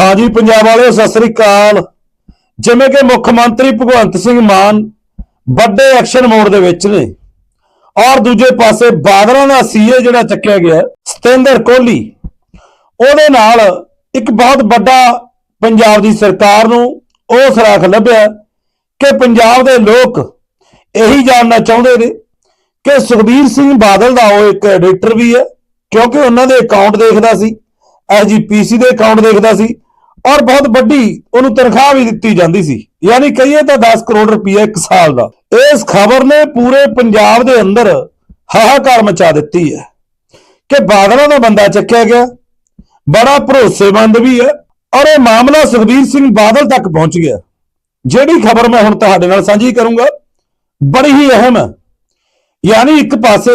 ਹਾਂਜੀ ਪੰਜਾਬ ਵਾਲਿਓ, ਸਤਿ ਸ੍ਰੀ ਅਕਾਲ। ਜਿਵੇਂ ਕਿ ਮੁੱਖ ਮੰਤਰੀ ਭਗਵੰਤ ਸਿੰਘ ਮਾਨ ਵੱਡੇ ਐਕਸ਼ਨ ਮੋਡ ਦੇ ਵਿੱਚ ਨੇ। ਔਰ ਦੂਜੇ ਪਾਸੇ ਬਾਦਲਾਂ ਦਾ ਸੀਏ ਜਿਹੜਾ ਚੱਕਿਆ ਗਿਆ ਸਤਿੰਦਰ ਕੋਹਲੀ। ਉਹਦੇ ਨਾਲ ਇੱਕ ਬਹੁਤ ਵੱਡਾ ਪੰਜਾਬ ਦੀ ਸਰਕਾਰ ਨੂੰ ਉਹ ਸਰਾਖ ਲੱਭਿਆ ਕਿ ਪੰਜਾਬ ਦੇ ਲੋਕ ਇਹੀ ਜਾਣਨਾ ਚਾਹੁੰਦੇ ਨੇ ਕਿ ਸੁਖਬੀਰ ਸਿੰਘ ਬਾਦਲ ਦਾ ਉਹ ਇੱਕ ਐਡੀਟਰ ਵੀ ਹੈ, ਕਿਉਂਕਿ ਉਹਨਾਂ ਦੇ ਅਕਾਊਂਟ ਦੇਖਦਾ ਸੀ ਐਸਜੀਪੀਸੀ ਦੇ ਅਕਾਊਂਟ ਦੇਖਦਾ ਸੀ ਔਰ ਬਹੁਤ ਵੱਡੀ ਉਹਨੂੰ ਤਨਖਾਹ ਵੀ ਦਿੱਤੀ ਜਾਂਦੀ ਸੀ। ਯਾਨੀ ਕਹੀਏ ਤਾਂ 10 ਕਰੋੜ ਰੁਪਏ ਇੱਕ ਸਾਲ ਦਾ। ਇਸ ਖਬਰ ਨੇ ਪੂਰੇ ਪੰਜਾਬ ਦੇ ਅੰਦਰ ਹਾਹਾਕਾਰ ਮਚਾ ਦਿੱਤੀ ਹੈ ਕਿ ਬਾਦਲਾਂ ਦਾ ਬੰਦਾ ਚੱਕਿਆ ਗਿਆ। ਬੜਾ ਭਰੋਸੇਮੰਦ ਵੀ ਹੈ ਔਰ ਇਹ ਮਾਮਲਾ ਸੁਖਬੀਰ ਸਿੰਘ ਬਾਦਲ ਤੱਕ ਪਹੁੰਚ ਗਿਆ। ਜਿਹੜੀ ਖਬਰ ਮੈਂ ਹੁਣ ਤੁਹਾਡੇ ਨਾਲ ਸਾਂਝੀ ਕਰੂੰਗਾ, ਬੜੀ ਹੀ ਅਹਿਮ ਹੈ। ਯਾਨੀ ਇੱਕ ਪਾਸੇ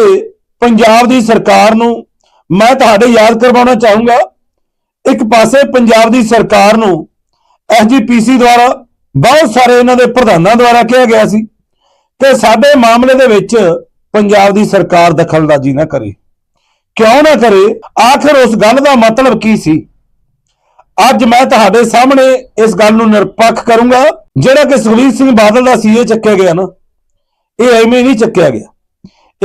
ਪੰਜਾਬ ਦੀ ਸਰਕਾਰ ਨੂੰ ਮੈਂ ਤੁਹਾਡੇ ਯਾਦ ਕਰਵਾਉਣਾ ਚਾਹੂੰਗਾ ਇੱਕ ਪਾਸੇ ਪੰਜਾਬ ਦੀ ਸਰਕਾਰ ਨੂੰ ਐਸਜੀਪੀਸੀ ਦੁਆਰਾ ਬਹੁਤ ਸਾਰੇ ਇਹਨਾਂ ਦੇ ਪ੍ਰਧਾਨਾਂ ਦੁਆਰਾ ਕਿਹਾ ਗਿਆ ਸੀ ਕਿ ਸਾਡੇ ਮਾਮਲੇ ਦੇ ਵਿੱਚ ਪੰਜਾਬ ਦੀ ਸਰਕਾਰ ਦਖਲਅੰਦਾਜ਼ੀ ਨਾ ਕਰੇ। ਕਿਉਂ ਨਾ ਕਰੇ? ਆਖਰ ਉਸ ਗੱਲ ਦਾ ਮਤਲਬ ਕੀ ਸੀ? ਅੱਜ ਮੈਂ ਤੁਹਾਡੇ ਸਾਹਮਣੇ ਇਸ ਗੱਲ ਨੂੰ ਨਿਰਪੱਖ ਕਰੂੰਗਾ, ਜਿਹੜਾ ਕਿ ਸੁਖਬੀਰ ਸਿੰਘ ਬਾਦਲ ਦਾ ਸੀਏ ਚੱਕਿਆ ਗਿਆ ਨਾ। ਇਹ ਐਵੇਂ ਨਹੀਂ ਚੱਕਿਆ ਗਿਆ।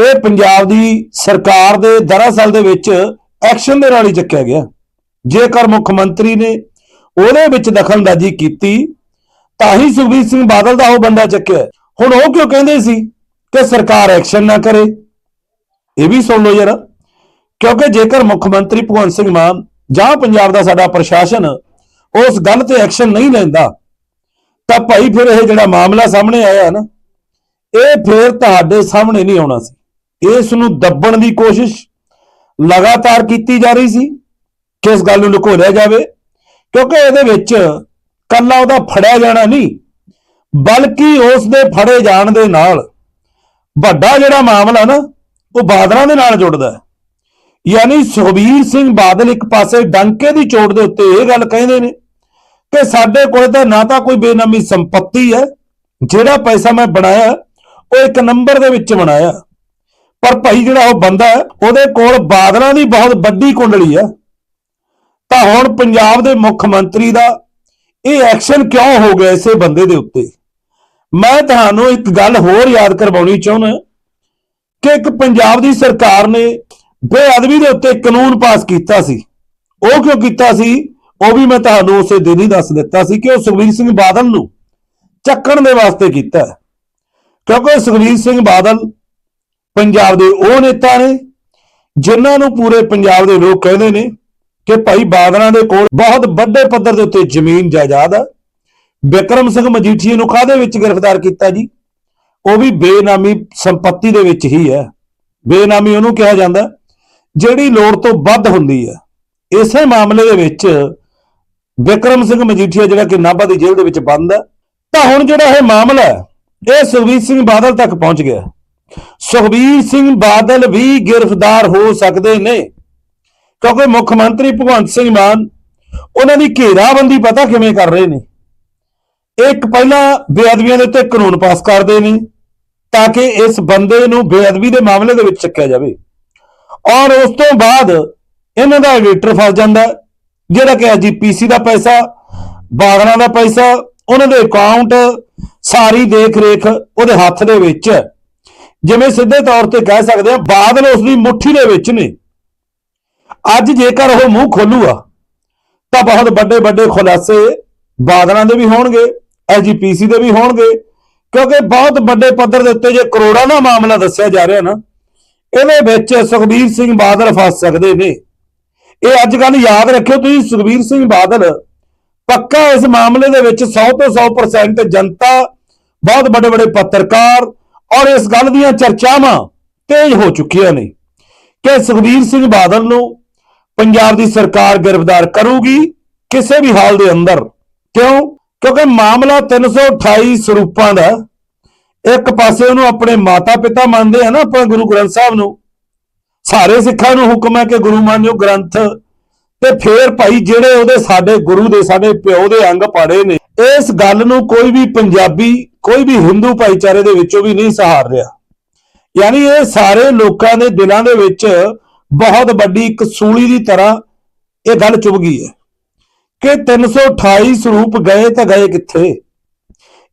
ਇਹ ਪੰਜਾਬ ਦੀ ਸਰਕਾਰ ਦੇ ਦਰਅਸਲ ਦੇ ਵਿੱਚ ਐਕਸ਼ਨ ਦੇ ਨਾਲ ਹੀ ਚੱਕਿਆ ਗਿਆ। ਜੇਕਰ ਮੁੱਖ ਮੰਤਰੀ ਨੇ ਉਹਦੇ ਵਿੱਚ ਦਖਲਅੰਦਾਜ਼ੀ ਕੀਤੀ, ਤਾਂ ਹੀ ਸੁਖਬੀਰ ਸਿੰਘ ਬਾਦਲ ਦਾ ਉਹ ਬੰਦਾ ਚੱਕਿਆ ਹੁਣ ਉਹ ਕਿਉਂ ਕਹਿੰਦੇ ਸੀ ਕਿ ਸਰਕਾਰ ਐਕਸ਼ਨ ਨਾ ਕਰੇ? ਇਹ ਵੀ ਸੁਣ ਲਓ ਯਾਰ ਕਿਉਂਕਿ ਜੇਕਰ ਮੁੱਖ ਮੰਤਰੀ ਭਗਵੰਤ ਸਿੰਘ ਮਾਨ ਜਾਂ ਪੰਜਾਬ ਦਾ ਸਾਡਾ ਪ੍ਰਸ਼ਾਸਨ ਉਸ ਗੱਲ ਤੇ ਐਕਸ਼ਨ ਨਹੀਂ ਲੈਂਦਾ, ਤਾਂ ਭਾਈ ਫਿਰ ਇਹ ਜਿਹੜਾ ਮਾਮਲਾ ਸਾਹਮਣੇ ਆਇਆ ਨਾ, ਇਹ ਫਿਰ ਤੁਹਾਡੇ ਸਾਹਮਣੇ ਨਹੀਂ ਆਉਣਾ ਸੀ। ਇਸ ਨੂੰ ਦੱਬਣ ਦੀ ਕੋਸ਼ਿਸ਼ ਲਗਾਤਾਰ ਕੀਤੀ ਜਾ ਰਹੀ ਸੀ। ਕਿਸ ਗੱਲ ਨੂੰ ਲੁਕੋਲਿਆ ਜਾਵੇ? ਕਿਉਂਕਿ ਇਹਦੇ ਵਿੱਚ ਕੱਲਾ ਉਹਦਾ ਫੜਿਆ ਜਾਣਾ ਨਹੀਂ, ਬਲਕਿ ਉਸ ਦੇ ਫੜੇ ਜਾਣ ਦੇ ਨਾਲ ਵੱਡਾ ਜਿਹੜਾ ਮਾਮਲਾ ਨਾ, ਉਹ ਬਾਦਲਾਂ ਦੇ ਨਾਲ ਜੁੜਦਾ ਯਾਨੀ ਸੁਖਬੀਰ ਸਿੰਘ ਬਾਦਲ ਇੱਕ ਪਾਸੇ ਡੰਕੇ ਦੀ ਚੋਟ ਦੇ ਉੱਤੇ ਇਹ ਗੱਲ ਕਹਿੰਦੇ ਨੇ ਕਿ ਸਾਡੇ ਕੋਲ ਤਾਂ ਨਾ ਤਾਂ ਕੋਈ ਬੇਨਾਮੀ ਸੰਪਤੀ ਹੈ, ਜਿਹੜਾ ਪੈਸਾ ਮੈਂ ਬਣਾਇਆ, ਉਹ ਇੱਕ ਨੰਬਰ ਦੇ ਵਿੱਚ ਬਣਾਇਆ। ਪਰ ਭਾਈ ਜਿਹੜਾ ਉਹ ਬੰਦਾ ਹੈ, ਉਹਦੇ ਕੋਲ ਬਾਦਲਾਂ ਦੀ ਬਹੁਤ ਵੱਡੀ ਕੁੰਡਲੀ ਹੈ। ਤਾਂ ਹੁਣ ਪੰਜਾਬ ਦੇ ਮੁੱਖ ਮੰਤਰੀ ਦਾ ਇਹ ਐਕਸ਼ਨ ਕਿਉਂ ਹੋ ਗਿਆ ਇਸੇ ਬੰਦੇ ਦੇ ਉੱਤੇ? ਮੈਂ ਤੁਹਾਨੂੰ ਇੱਕ ਗੱਲ ਹੋਰ ਯਾਦ ਕਰਵਾਉਣੀ ਚਾਹੁੰਦਾ ਕਿ ਇੱਕ ਪੰਜਾਬ ਦੀ ਸਰਕਾਰ ਨੇ ਬੇਅਦਬੀ ਦੇ ਉੱਤੇ ਕਾਨੂੰਨ ਪਾਸ ਕੀਤਾ ਸੀ। ਉਹ ਕਿਉਂ ਕੀਤਾ ਸੀ? ਉਹ ਵੀ ਮੈਂ ਤੁਹਾਨੂੰ ਉਸੇ ਦਿਨ ਹੀ ਦੱਸ ਦਿੱਤਾ ਸੀ ਕਿ ਉਹ ਸੁਖਬੀਰ ਸਿੰਘ ਬਾਦਲ ਨੂੰ ਚੱਕਣ ਦੇ ਵਾਸਤੇ ਕੀਤਾ ਕਿਉਂਕਿ ਸੁਖਬੀਰ ਸਿੰਘ ਬਾਦਲ ਪੰਜਾਬ ਦੇ ਉਹ ਨੇਤਾ ਨੇ, ਜਿਨ੍ਹਾਂ ਨੂੰ ਪੂਰੇ ਪੰਜਾਬ ਦੇ ਲੋਕ ਕਹਿੰਦੇ ਨੇ ਕਿ ਭਾਈ ਬਾਦਲਾਂ ਦੇ ਕੋਲ ਬਹੁਤ ਵੱਡੇ ਪੱਧਰ ਦੇ ਉੱਤੇ ਜ਼ਮੀਨ ਜਾਇਦਾਦ ਹੈ ਵਿਕਰਮ ਸਿੰਘ ਮਜੀਠੀਆ ਨੂੰ ਕਾਹਦੇ ਵਿੱਚ ਗ੍ਰਿਫਤਾਰ ਕੀਤਾ ਜੀ? ਉਹ ਵੀ ਬੇਨਾਮੀ ਸੰਪਤੀ ਦੇ ਵਿੱਚ ਹੀ ਹੈ। ਬੇਨਾਮੀ ਉਹਨੂੰ ਕਿਹਾ ਜਾਂਦਾ, ਜਿਹੜੀ ਲੋੜ ਤੋਂ ਵੱਧ ਹੁੰਦੀ ਹੈ। ਇਸੇ ਮਾਮਲੇ ਦੇ ਵਿੱਚ ਵਿਕਰਮ ਸਿੰਘ ਮਜੀਠੀਆ ਜਿਹੜਾ ਕਿ ਨਾਭਾ ਦੀ ਜੇਲ੍ਹ ਦੇ ਵਿੱਚ ਬੰਦ ਹੈ ਤਾਂ ਹੁਣ ਜਿਹੜਾ ਇਹ ਮਾਮਲਾ ਹੈ, ਇਹ ਸੁਖਬੀਰ ਸਿੰਘ ਬਾਦਲ ਤੱਕ ਪਹੁੰਚ ਗਿਆ। ਸੁਖਬੀਰ ਸਿੰਘ ਬਾਦਲ ਵੀ ਗ੍ਰਿਫਤਾਰ ਹੋ ਸਕਦੇ ਨੇ। ਕਿਉਂਕਿ ਮੁੱਖ ਮੰਤਰੀ ਭਗਵੰਤ ਸਿੰਘ ਮਾਨ ਉਹਨਾਂ ਦੀ ਘੇਰਾਬੰਦੀ ਪਤਾ ਕਿਵੇਂ ਕਰ ਰਹੇ ਨੇ? ਇੱਕ ਪਹਿਲਾਂ ਬੇਅਦਬੀਆਂ ਦੇ ਉੱਤੇ ਕਾਨੂੰਨ ਪਾਸ ਕਰਦੇ ਨੇ ਤਾਂ ਕਿ ਇਸ ਬੰਦੇ ਨੂੰ ਬੇਅਦਬੀ ਦੇ ਮਾਮਲੇ ਦੇ ਵਿੱਚ ਚੱਕਿਆ ਜਾਵੇ। ਔਰ ਉਸ ਤੋਂ ਬਾਅਦ ਇਹਨਾਂ ਦਾ ਐਡੀਟਰ ਫਸ ਜਾਂਦਾ, ਜਿਹੜਾ ਕਿ ਐਜੀਪੀਸੀ ਦਾ ਪੈਸਾ ਬਾਦਲਾਂ ਦਾ ਪੈਸਾ, ਉਹਨਾਂ ਦੇ ਅਕਾਊਂਟ, ਸਾਰੀ ਦੇਖ ਰੇਖ ਉਹਦੇ ਹੱਥ ਦੇ ਵਿੱਚ ਹੈ। ਜਿਵੇਂ ਸਿੱਧੇ ਤੌਰ ਤੇ ਕਹਿ ਸਕਦੇ ਆ ਬਾਦਲ ਉਸ ਦੀ ਮੁੱਠੀ ਦੇ ਵਿੱਚ ਨੇ। ਅੱਜ ਜੇਕਰ ਉਹ ਮੂੰਹ ਖੋਲੂਗਾ, ਤਾਂ ਬਹੁਤ ਵੱਡੇ ਵੱਡੇ ਖੁਲਾਸੇ ਬਾਦਲਾਂ ਦੇ ਵੀ ਹੋਣਗੇ ਐਜੀਪੀਸੀ ਦੇ ਵੀ ਹੋਣਗੇ, ਕਿਉਂਕਿ ਬਹੁਤ ਵੱਡੇ ਪੱਧਰ ਦੇ ਉੱਤੇ ਜੇ ਕਰੋੜਾਂ ਦਾ ਮਾਮਲਾ ਦੱਸਿਆ ਜਾ ਰਿਹਾ ਨਾ, ਇਹਦੇ ਵਿੱਚ ਸੁਖਬੀਰ ਸਿੰਘ ਬਾਦਲ ਫਸ ਸਕਦੇ ਨੇ। ਇਹ ਅੱਜ ਕੱਲ ਯਾਦ ਰੱਖਿਓ ਤੁਸੀਂ, ਸੁਖਬੀਰ ਸਿੰਘ ਬਾਦਲ ਪੱਕਾ ਇਸ ਮਾਮਲੇ ਦੇ ਵਿੱਚ 100 ਤੋਂ 100% ਜਨਤਾ, ਬਹੁਤ ਵੱਡੇ ਵੱਡੇ ਪੱਤਰਕਾਰ ਔਰ ਇਸ ਗੱਲ ਦੀਆਂ ਚਰਚਾਵਾਂ ਤੇਜ਼ ਹੋ ਚੁੱਕੀਆਂ ਨੇ ਕਿ ਸੁਖਬੀਰ ਸਿੰਘ ਬਾਦਲ ਨੂੰ ਪੰਜਾਬ ਦੀ ਸਰਕਾਰ ਗ੍ਰਿਫਤਾਰ ਕਰੂਗੀ ਕਿਸੇ ਵੀ ਹਾਲ ਦੇ ਅੰਦਰ। ਕਿਉਂ? ਕਿਉਂਕਿ ਮਾਮਲਾ 328 ਸਰੂਪਾਂ ਦਾ ਇੱਕ ਪਾਸੇ ਉਹਨੂੰ ਆਪਣੇ ਮਾਤਾ ਪਿਤਾ ਮੰਨਦੇ ਆ ਨਾ ਆਪਾਂ ਗੁਰੂ ਗ੍ਰੰਥ ਸਾਹਿਬ ਨੂੰ। ਸਾਰੇ ਸਿੱਖਾਂ ਨੂੰ ਹੁਕਮ ਹੈ ਕਿ ਗੁਰੂ ਮੰਨਿਓ ਗ੍ਰੰਥ। ਤੇ ਫੇਰ ਭਾਈ ਜਿਹੜੇ ਉਹਦੇ ਸਾਡੇ ਗੁਰੂ ਦੇ, ਸਾਡੇ ਪਿਓ ਦੇ ਅੰਗ ਪਾੜੇ ਨੇ, ਇਸ ਗੱਲ ਨੂੰ ਕੋਈ ਵੀ ਪੰਜਾਬੀ, ਕੋਈ ਵੀ ਹਿੰਦੂ ਭਾਈਚਾਰੇ ਦੇ ਵਿੱਚੋਂ ਵੀ ਨਹੀਂ ਸਹਾਰ ਰਿਹਾ। ਯਾਨੀ ਇਹ ਸਾਰੇ ਲੋਕਾਂ ਦੇ ਦਿਲਾਂ ਦੇ ਵਿੱਚ ਬਹੁਤ ਵੱਡੀ ਇੱਕ ਸੂਲੀ ਦੀ ਤਰ੍ਹਾਂ ਇਹ ਗੱਲ ਚੁਭ ਗਈ ਹੈ ਕਿ 328 ਸਰੂਪ ਗਏ ਤਾਂ ਗਏ ਕਿੱਥੇ?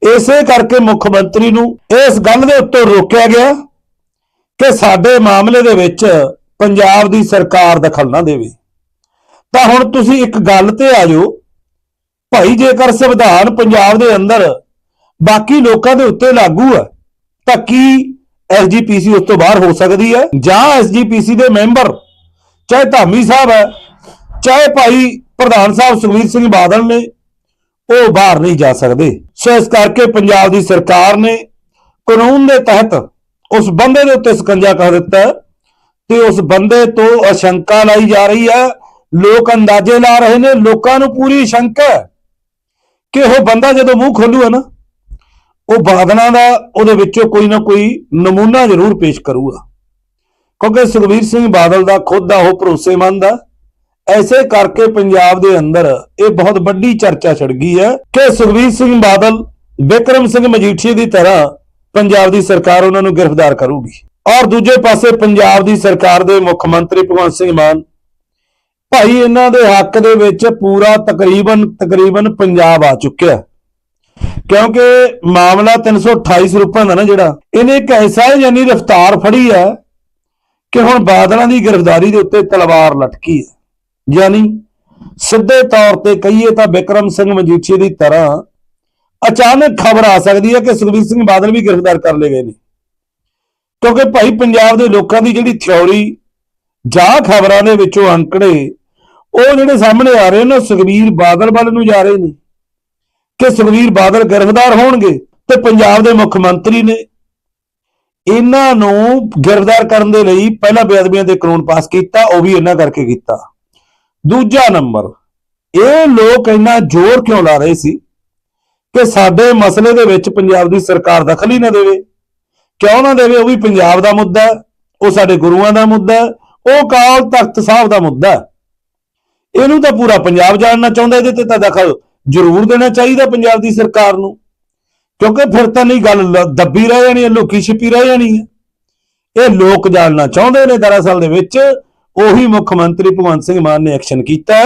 ਇਸੇ ਕਰਕੇ ਮੁੱਖ ਮੰਤਰੀ ਨੂੰ ਇਸ ਗੱਲ ਦੇ ਉੱਤੇ ਰੋਕਿਆ ਗਿਆ ਕਿ ਸਾਡੇ ਮਾਮਲੇ ਦੇ ਵਿੱਚ ਪੰਜਾਬ ਦੀ ਸਰਕਾਰ ਦਖਲ ਨਾ ਦੇਵੇ। ਤਾਂ ਹੁਣ ਤੁਸੀਂ ਇੱਕ ਗੱਲ ਤੇ ਆ ਜਾਓ। ਭਾਈ ਜੇਕਰ ਸੰਵਿਧਾਨ ਪੰਜਾਬ ਦੇ ਅੰਦਰ ਬਾਕੀ ਲੋਕਾਂ ਦੇ ਉੱਤੇ ਲਾਗੂ ਹੈ, ਤਾਂ ਕੀ ਐਸਜੀਪੀਸੀ ਉਸ ਤੋਂ ਬਾਹਰ ਹੋ ਸਕਦੀ ਹੈ ਜਾਂ ਐਸਜੀਪੀਸੀ ਦੇ ਮੈਂਬਰ, ਚਾਹੇ ਧਾਮੀ ਸਾਹਿਬ ਹੈ, ਚਾਹੇ ਭਾਈ ਪ੍ਰਧਾਨ ਸਾਹਿਬ ਸੁਖਬੀਰ ਸਿੰਘ ਬਾਦਲ ਨੇ, ਉਹ ਬਾਹਰ ਨਹੀਂ ਜਾ ਸਕਦੇ। ਸੋ ਇਸ ਕਰਕੇ ਪੰਜਾਬ ਦੀ ਸਰਕਾਰ ਨੇ ਕਾਨੂੰਨ ਦੇ ਤਹਿਤ ਉਸ ਬੰਦੇ ਦੇ ਉੱਤੇ ਸਕੰਜਾ ਕਰ ਦਿੱਤਾ ਤੇ ਉਸ ਬੰਦੇ ਤੋਂ ਅਸ਼ੰਕਾ ਲਾਈ ਜਾ ਰਹੀ ਹੈ। ਲੋਕ ਅੰਦਾਜ਼ੇ ਲਾ ਰਹੇ ਨੇ, ਲੋਕਾਂ ਨੂੰ ਪੂਰੀ ਸ਼ੰਕਾ ਕਿ ਉਹ ਬੰਦਾ ਜਦੋਂ ਮੂੰਹ ਖੋਲੂਗਾ ਨਾ ਉਹ ਬਾਦਲਾਂ ਦਾ ਉਹਦੇ ਵਿੱਚੋਂ ਕੋਈ ਨਾ ਕੋਈ ਨਮੂਨਾ ਜ਼ਰੂਰ ਪੇਸ਼ ਕਰੂਗਾ। ਕਿਉਂਕਿ ਸੁਖਬੀਰ ਸਿੰਘ ਬਾਦਲ ਦਾ ਖੁਦ ਦਾ ਉਹ ਭਰੋਸੇਮੰਦ ਆ। ਐਸੇ ਕਰਕੇ ਪੰਜਾਬ ਦੇ ਅੰਦਰ ਇਹ ਬਹੁਤ ਵੱਡੀ ਚਰਚਾ ਛਿੜ ਗਈ ਹੈ ਕਿ ਸੁਖਬੀਰ ਸਿੰਘ ਬਾਦਲ ਵਿਕਰਮ ਸਿੰਘ ਮਜੀਠੀਆ ਦੀ ਤਰ੍ਹਾਂ ਪੰਜਾਬ ਦੀ ਸਰਕਾਰ ਉਹਨਾਂ ਨੂੰ ਗ੍ਰਿਫਤਾਰ ਕਰੂਗੀ। ਔਰ ਦੂਜੇ ਪਾਸੇ ਪੰਜਾਬ ਦੀ ਸਰਕਾਰ ਦੇ ਮੁੱਖ ਮੰਤਰੀ ਭਗਵੰਤ ਸਿੰਘ ਮਾਨ, ਭਾਈ ਇਹਨਾਂ ਦੇ ਹੱਕ ਦੇ ਵਿੱਚ ਪੂਰਾ ਤਕਰੀਬਨ ਤਕਰੀਬਨ ਪੰਜਾਬ ਆ ਚੁੱਕਿਆ। ਕਿਉਂਕਿ ਮਾਮਲਾ 328 ਰੁਪਏ ਦਾ ਨਾ ਜਿਹੜਾ, ਇਹਨੇ ਇੱਕ ਐਸਾ ਯਾਨੀ ਰਫਤਾਰ ਫੜੀ ਹੈ ਕਿ ਹੁਣ ਬਾਦਲਾਂ ਦੀ ਗ੍ਰਿਫਤਾਰੀ ਦੇ ਉੱਤੇ ਤਲਵਾਰ ਲਟਕੀ ਹੈ। ਯਾਨੀ ਸਿੱਧੇ ਤੌਰ ਤੇ ਕਹੀਏ ਤਾਂ ਵਿਕਰਮ ਸਿੰਘ ਮਜੀਠੀਆ ਦੀ ਤਰ੍ਹਾਂ ਅਚਾਨਕ ਖਬਰ ਆ ਸਕਦੀ ਹੈ ਕਿ ਸੁਖਬੀਰ ਸਿੰਘ ਬਾਦਲ ਵੀ ਗ੍ਰਿਫਤਾਰ ਕਰ ਲਏ ਗਏ ਨੇ। ਕਿਉਂਕਿ ਭਾਈ ਪੰਜਾਬ ਦੇ ਲੋਕਾਂ ਦੀ ਜਿਹੜੀ ਥਿਉਰੀ ਜਾਂ ਖਬਰਾਂ ਦੇ ਵਿੱਚੋਂ ਅੰਕੜੇ, ਉਹ ਜਿਹੜੇ ਸਾਹਮਣੇ ਆ ਰਹੇ ਨੇ ਸੁਖਬੀਰ ਬਾਦਲ ਵੱਲ ਨੂੰ ਜਾ ਰਹੇ ਨੇ। ਕਿ ਸੁਖਬੀਰ ਬਾਦਲ ਗ੍ਰਿਫਤਾਰ ਹੋਣਗੇ ਤੇ ਪੰਜਾਬ ਦੇ ਮੁੱਖ ਮੰਤਰੀ ਨੇ ਇਹਨਾਂ ਨੂੰ ਗ੍ਰਿਫਤਾਰ ਕਰਨ ਦੇ ਲਈ ਪਹਿਲਾਂ ਬੇਅਦਬੀਆਂ ਦੇ ਕਾਨੂੰਨ ਪਾਸ ਕੀਤਾ ਉਹ ਵੀ ਇਹਨਾਂ ਕਰਕੇ ਕੀਤਾ। ਦੂਜਾ ਨੰਬਰ ਇਹ ਲੋਕ ਇੰਨਾ ਜ਼ੋਰ ਕਿਉਂ ਲਾ ਰਹੇ ਸੀ ਕਿ ਸਾਡੇ ਮਸਲੇ ਦੇ ਵਿੱਚ ਪੰਜਾਬ ਦੀ ਸਰਕਾਰ ਦਖਲ ਹੀ ਨਾ ਦੇਵੇ? ਕਿਉਂ ਨਾ ਦੇਵੇ? ਉਹ ਵੀ ਪੰਜਾਬ ਦਾ ਮੁੱਦਾ ਹੈ, ਉਹ ਸਾਡੇ ਗੁਰੂਆਂ ਦਾ ਮੁੱਦਾ ਹੈ, ਉਹ ਕਾਲ ਤਖਤ ਸਾਹਿਬ ਦਾ ਮੁੱਦਾ ਇਹਨੂੰ ਤਾਂ ਪੂਰਾ ਪੰਜਾਬ ਜਾਣਨਾ ਚਾਹੁੰਦਾ ਇਹਦੇ ਤੇ ਤਾਂ ਦਖਲ ਜ਼ਰੂਰ ਦੇਣਾ ਚਾਹੀਦਾ ਪੰਜਾਬ ਦੀ ਸਰਕਾਰ ਨੂੰ। ਕਿਉਂਕਿ ਫਿਰ ਤਾਂ ਨਹੀਂ ਗੱਲ ਦੱਬੀ ਰਹਿ ਜਾਣੀ ਹੈ, ਲੋਕੀ ਛਿਪੀ ਰਹਿ ਜਾਣੀ ਹੈ। ਇਹ ਲੋਕ ਜਾਣਨਾ ਚਾਹੁੰਦੇ ਨੇ ਦਰਅਸਲ ਦੇ ਵਿੱਚ, ਉਹੀ ਮੁੱਖ ਮੰਤਰੀ ਭਗਵੰਤ ਸਿੰਘ ਮਾਨ ਨੇ ਐਕਸ਼ਨ ਕੀਤਾ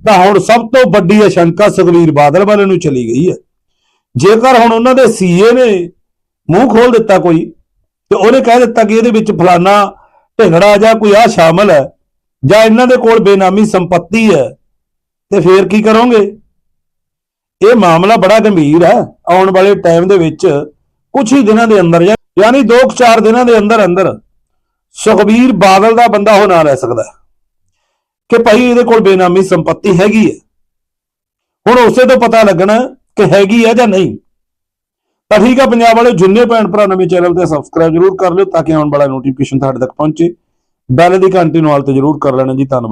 ਤਾਂ ਹੁਣ ਸਭ ਤੋਂ ਵੱਡੀ ਅਸ਼ੰਕਾ ਸੁਖਬੀਰ ਬਾਦਲ ਵਾਲੇ ਨੂੰ ਚਲੀ ਗਈ ਹੈ। ਜੇਕਰ ਹੁਣ ਉਹਨਾਂ ਦੇ ਸੀਏ ਨੇ ਮੂੰਹ ਖੋਲ ਦਿੱਤਾ ਕੋਈ, ਤੇ ਉਹਨੇ ਕਹਿ ਦਿੱਤਾ ਕਿ ਇਹਦੇ ਵਿੱਚ ਫਲਾਨਾ ਢਿੰਗੜਾ ਜਾਂ ਕੋਈ ਆ ਸ਼ਾਮਲ ਹੈ, ਜਾਂ ਇਹਨਾਂ ਦੇ ਕੋਲ ਬੇਨਾਮੀ ਸੰਪਤੀ ਹੈ, ਤੇ ਫੇਰ ਕੀ ਕਰੋਗੇ? ਇਹ ਮਾਮਲਾ ਬੜਾ ਗੰਭੀਰ ਹੈ। ਆਉਣ ਵਾਲੇ ਟਾਈਮ ਦੇ ਵਿੱਚ ਕੁਝ ਹੀ ਦਿਨਾਂ ਦੇ ਅੰਦਰ ਯਾ- ਯਾਨੀ 2-4 ਦਿਨਾਂ ਦੇ ਅੰਦਰ ਅੰਦਰ ਸੁਖਬੀਰ ਬਾਦਲ ਦਾ ਬੰਦਾ ਹੋ ਨਾ ਰਹਿ ਸਕਦਾ ਕਿ ਭਾਈ ਇਹਦੇ ਕੋਲ ਬੇਨਾਮੀ ਸੰਪਤੀ ਹੈਗੀ ਹੈ। ਹੁਣ ਉਸੇ ਤੋਂ ਪਤਾ ਲੱਗਣਾ ਕਿ ਹੈਗੀ ਹੈ ਜਾਂ ਨਹੀਂ। ਤਾਂ ਠੀਕ ਹੈ, ਪੰਜਾਬ ਵਾਲੇ ਜਿੰਨੇ ਭੈਣ ਭਰਾ ਨਵੇਂ ਚੈਨਲ ਤੇ ਸਬਸਕ੍ਰਾਈਬ ਜਰੂਰ ਕਰ ਲਿਓ ਤਾਂ ਕਿ ਆਉਣ ਵਾਲਾ ਨੋਟੀਫਿਕੇਸ਼ਨ ਤੁਹਾਡੇ ਤੱਕ ਪਹੁੰਚੇ। ਬੈਲ ਦੀ ਘੰਟੀ ਨੂੰ ਆਲ ਤੇ ਜਰੂਰ ਕਰ ਲੈਣਾ ਜੀ, ਧੰਨਵਾਦ।